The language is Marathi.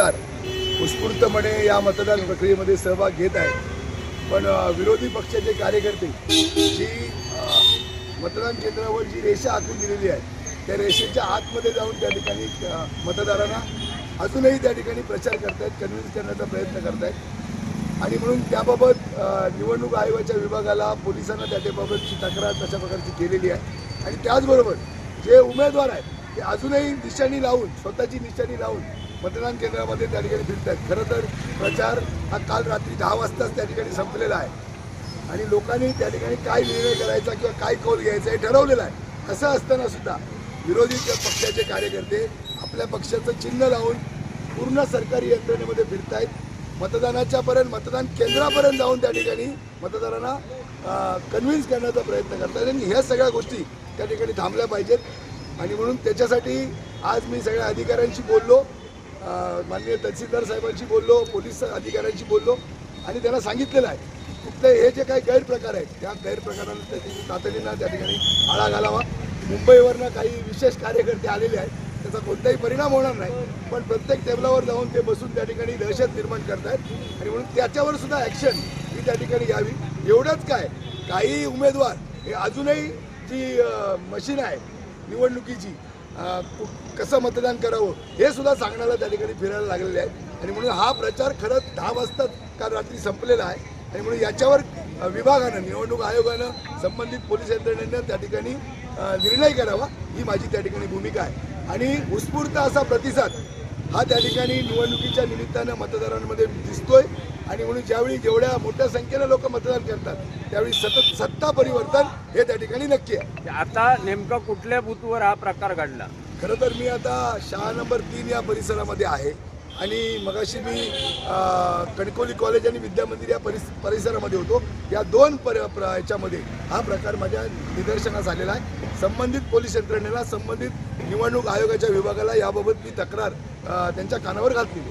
मतदार उत्स्फूर्तपणे या मतदान प्रक्रियेमध्ये सहभाग घेत आहेत पण विरोधी पक्षाचे कार्यकर्ते जी मतदान केंद्रावर जी रेषा आखून दिलेली आहे त्या रेषेच्या आतमध्ये जाऊन त्या ठिकाणी मतदारांना अजूनही त्या ठिकाणी प्रचार करतायत कन्व्हिन्स करण्याचा प्रयत्न करतायत. आणि म्हणून त्याबाबत निवडणूक आयोगाच्या विभागाला पोलिसांना त्याच्याबाबतची तक्रार तशा प्रकारची केलेली आहे. आणि त्याचबरोबर जे उमेदवार आहेत ते अजूनही निशाणी लावून स्वतःची निशाणी लावून मतदान केंद्रामध्ये त्या ठिकाणी फिरत आहेत खरं तर प्रचार हा काल रात्री दहा वाजताच त्या ठिकाणी संपलेला आहे. आणि लोकांनी त्या ठिकाणी काय निर्णय करायचा किंवा काय कौल घ्यायचा हे ठरवलेलं आहे. असं असताना सुद्धा विरोधी पक्षाचे कार्यकर्ते आपल्या पक्षाचं चिन्ह लावून पूर्ण सरकारी यंत्रणेमध्ये फिरतायत. मतदानाच्या पर्यंत मतदान केंद्रापर्यंत जाऊन त्या ठिकाणी मतदारांना कन्व्हिन्स करण्याचा प्रयत्न करतात आणि ह्या सगळ्या गोष्टी त्या ठिकाणी थांबल्या पाहिजेत. आणि म्हणून त्याच्यासाठी आज मी सगळ्या अधिकाऱ्यांशी बोललो. माननीय तहसीलदार साहेबांशी बोललो पोलीस अधिकाऱ्यांशी बोललो आणि त्यांना सांगितलेलं आहे. कुठले हे जे काही गैरप्रकार आहेत त्या गैरप्रकारांना त्याची तातडीनं त्या ठिकाणी आळा घालावा. मुंबईवरनं काही विशेष कार्यकर्ते आलेले आहेत त्याचा कोणताही परिणाम होणार नाही पण प्रत्येक टेबलावर जाऊन ते बसून त्या ठिकाणी दहशत निर्माण करतायत. आणि म्हणून त्याच्यावर सुद्धा ॲक्शन ही त्या ठिकाणी घ्यावी. एवढंच काय काही उमेदवार हे अजूनही जी मशीन आहे निवडणुकीची कसं मतदान करावं हे सुद्धा सांगण्याला त्या ठिकाणी फिरायला लागलेले आहे आणि म्हणून हा प्रचार खरंच दहा वाजता काल रात्री संपलेला आहे. आणि म्हणून याच्यावर विभागानं निवडणूक आयोगानं संबंधित पोलीस यंत्रणेनं त्या ठिकाणी निर्णय करावा ही माझी त्या ठिकाणी भूमिका आहे. आणि उत्स्फूर्त असा प्रतिसाद हा त्या ठिकाणी निवडणुकीच्या निमित्तानं मतदारांमध्ये दिसतोय. आणि म्हणून ज्यावेळी जेवढ्या मोठ्या संख्येनं लोक मतदान करतात त्यावेळी सतत सत्ता परिवर्तन हे त्या ठिकाणी नक्की आहे. आता नेमका कुठल्या बूथवर हा प्रकार घडला? खरं तर मी आता शाळा नंबर तीन या परिसरामध्ये आहे. आणि मगाशी मी कणकोली कॉलेज आणि विद्या मंदिर या परिस परिसरामध्ये होतो. या दोन पर याच्यामध्ये हा प्रकार माझ्या निदर्शनास आलेला आहे. संबंधित पोलीस यंत्रणेला संबंधित निवडणूक आयोगाच्या विभागाला याबाबत मी तक्रार त्यांच्या कानावर घातलेली